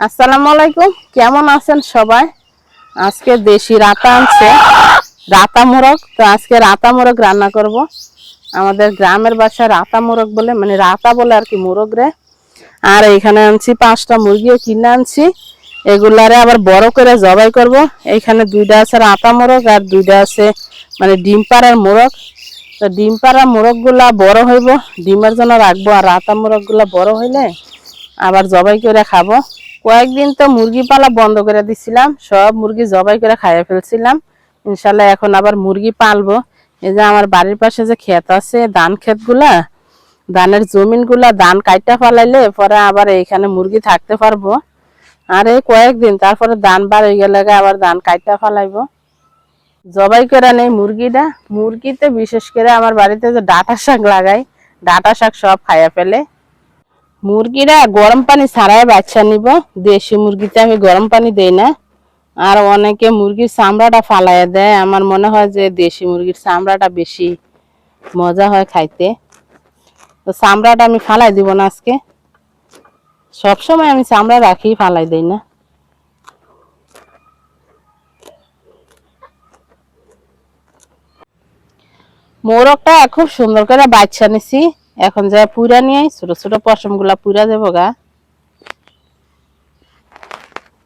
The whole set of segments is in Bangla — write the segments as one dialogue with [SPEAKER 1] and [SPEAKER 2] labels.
[SPEAKER 1] আসসালামু আলাইকুম। কেমন আছেন সবাই? আজকে দেশি রাতা আনছে। রাতা মোরগ। তো আজকে রাতা মোরগ রান্না করব। আমাদের গ্রামের বাসায় রাতা মোরগ বলে মানে রাতা বলে আর কি মোরগ রে। আর এখানে আনছি পাঁচটা মুরগিও কিনে আনছি। এগুলারে আবার বড় করে জবাই করব। এইখানে দুইটা আছে রাতা মোরগ আর দুইটা আছে মানে ডিম পাড়ার মোরগ। তো ডিম পাড়ার মোরগগুলা বড় হইব। ডিমের জন্য রাখব। আর রাতা মোরগগুলা বড় হইলে আবার জবাই করে খাব। কয়েকদিন তো মুরগি পালা বন্ধ করে দিছিলাম, সব মুরগি জবাই করে খাইয়ে ফেলছিলাম। ইনশাল্লাহ এখন আবার মুরগি পালবো। এই যে আমার বাড়ির পাশে যে ক্ষেত আছে, ধান ক্ষেতগুলা ধানের জমিনগুলা ধান কাইটা ফালাইলে পরে আবার এইখানে মুরগি থাকতে পারব। আর এই কয়েকদিন, তারপরে ধান হয়ে গেলে আবার ধান কাইটা ফালাইবো। জবাই করে নেই মুরগিটা। মুরগিতে বিশেষ করে আমার বাড়িতে যে ডাটা শাক লাগাই ডাটা শাক সব খাইয়া ফেলে। মুরগিরা গরম পানি ছাড়াই বাচ্চা নিব। দেশি মুরগিতে আমি গরম পানি দেই না। আর অনেকে মুরগির চামড়াটা ফালাইয়া দেয়। আমার মনে হয় যে দেশি মুরগির চামড়াটা বেশি মজা হয় খাইতে। তো চামড়াটা আমি ফালাই দিব না আজকে। সবসময় আমি চামড়া রাখি, ফালাই দেই না। মোরগটা খুব সুন্দর করে বাচ্চা নিছি। এখন যা পুরা নিয়ে ছোট ছোট পশমগুলা পুরা দেবো গা।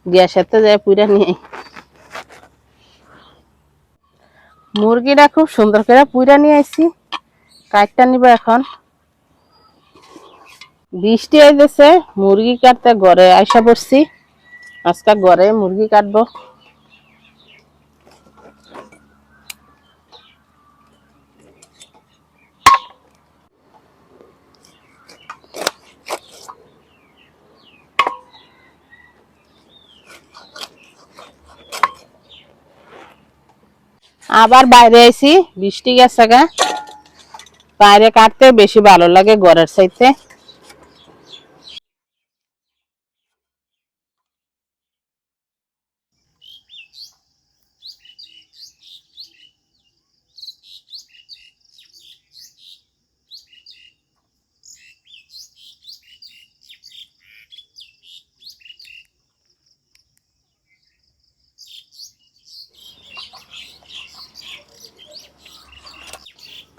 [SPEAKER 1] গ্যাসের তো যায় পুরা নিয়ে। মুরগিটা খুব সুন্দর করে পুরা নিয়ে আইছি কাটটা নিব এখন। বৃষ্টি আইতেছে, মুরগি কাটতে ঘরে আইসা পড়ছি। আজকে ঘরে মুরগি কাটবো। আবার বাইরে আইছি বৃষ্টি গেছে গা। বাইরে কাটতে বেশি ভালো লাগে ঘরের চাইতে।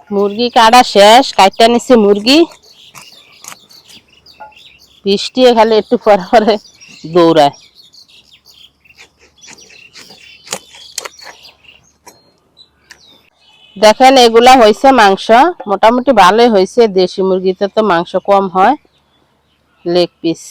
[SPEAKER 1] মুরগি কাটা শেষ কাটটা নিচ্ছে মুরগি। বৃষ্টি খালি একটু পরে পরে দৌড়ায়। দেখেন, এগুলা হয়েছে মাংস। মোটামুটি ভালোই হয়েছে দেশি মুরগিতে তো মাংস কম হয়। লেগ পিস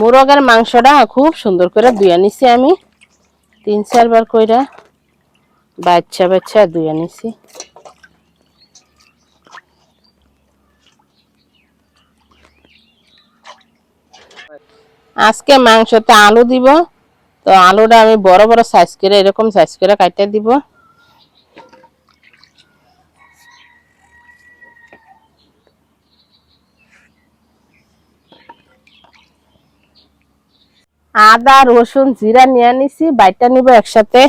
[SPEAKER 1] মোরগের মাংসটা খুব সুন্দর করে ধুয়ে নিছি আমি। তিন চারবার কইরা বাচ্চা বাচ্চা ধুয়ে নিছি। আজকে মাংসতে আলু দিব, তো আলুটা আমি বড় বড় সাইজ করে, এরকম সাইজ করে কাটতে দিব। আদা, রসুন, জিরা নিয়ে নিছি বাইটা নিব একসাথে।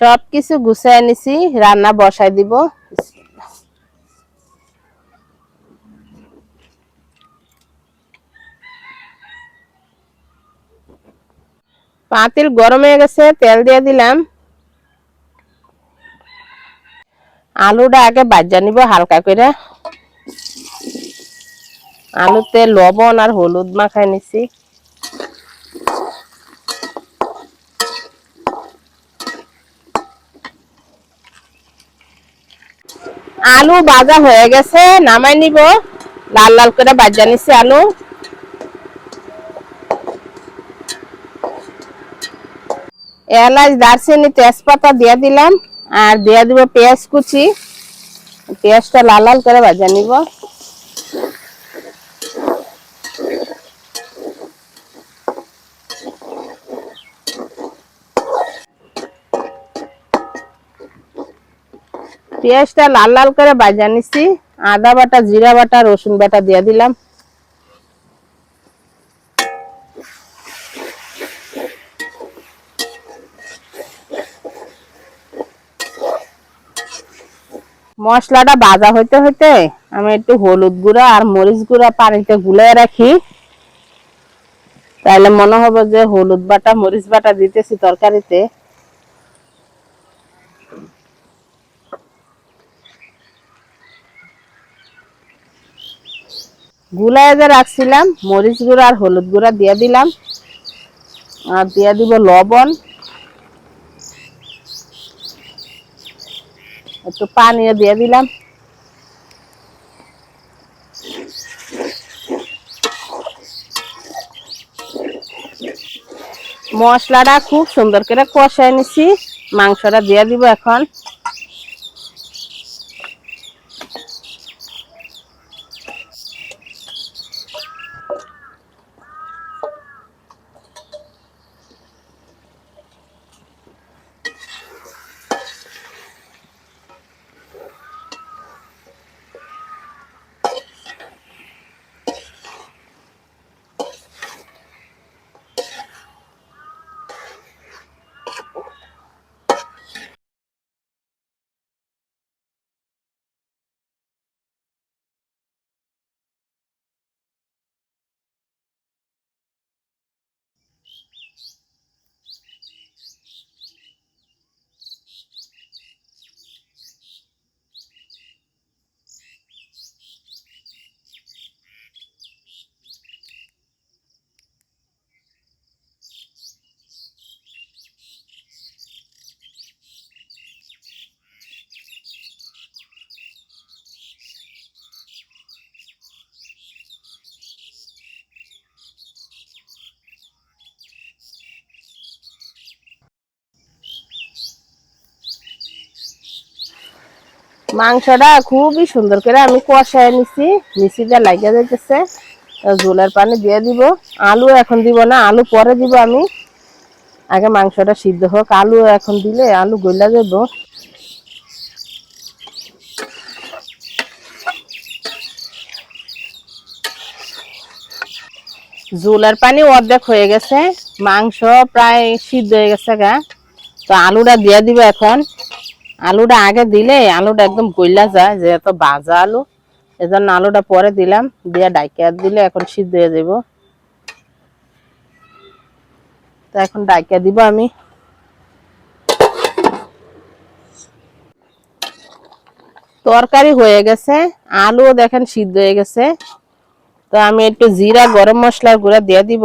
[SPEAKER 1] সব কিছু গুছাই নিছি, রান্না বসাই দিব। পাতিল গরম হয়ে গেছে, তেল দিয়ে দিলাম। আলুটা আগে বাজা নিব হালকা করে। আলুতে লবণ আর হলুদ মাখাই নিছি। আলু বাজা হয়ে গেছে, নামাই নিব। লাল লাল করে ভাজা নিছি আলু। এলাচ, দারচিনি, তেজপাতা দিয়ে দিলাম আর দিয়ে দিব পেঁয়াজ কুচি। পেঁয়াজটা লাল লাল করে ভাজা নিব। পেঁয়াজটা লাল লাল করে ভাজা নিছি। আদা বাটা, জিরা বাটা, রসুন বাটা দিয়ে দিলাম। মশলাটা ভাজা হইতে হইতে আমি একটু হলুদ গুঁড়া আর মরিচ গুঁড়া পানিতে গুলে রাখি। তাহলে মনে হবে যে হলুদ বাটা, মরিচ বাটা দিতেছি তরকারিতে। গুলায় যে রাখছিলাম, মরিচ গুঁড়া আর হলুদ গুঁড়া দিয়ে দিলাম। আর দিয়ে দিব লবণ। একটু পানিও দিয়ে দিলাম। মশলাটা খুব সুন্দর করে কষায় নিছি। মাংসটা দিয়ে দিব এখন। মাংসটা খুবই সুন্দর করে আমি কষায় নিছি নিচিটা লাগিয়ে যাইতেছে। ঝোলের পানি দিয়ে দিব। আলু এখন দিব না, আলু পরে দিব আমি। আগে মাংসটা সিদ্ধ হোক, আলু এখন দিলে আলু গইলা যাব ঝোলের পানি অর্ধেক হয়ে গেছে, মাংস প্রায় সিদ্ধ হয়ে গেছে গা। তো আলুটা দিয়ে দিব এখন। আলুটা আগে দিলে আলুটা একদম গইলা যায়, যেহেতু ভাজা আলু, এজন্য আলুটা পরে দিলাম, দিয়ে ডাইকা দিলে এখন সিদ্ধ হয়ে যাব। তো এখন ডাইকা দিব আমি। তরকারি হয়ে গেছে, আলুও দেখেন সিদ্ধ হয়ে গেছে। তো আমি একটু জিরা, গরম মশলার গুঁড়া দিয়ে দিব।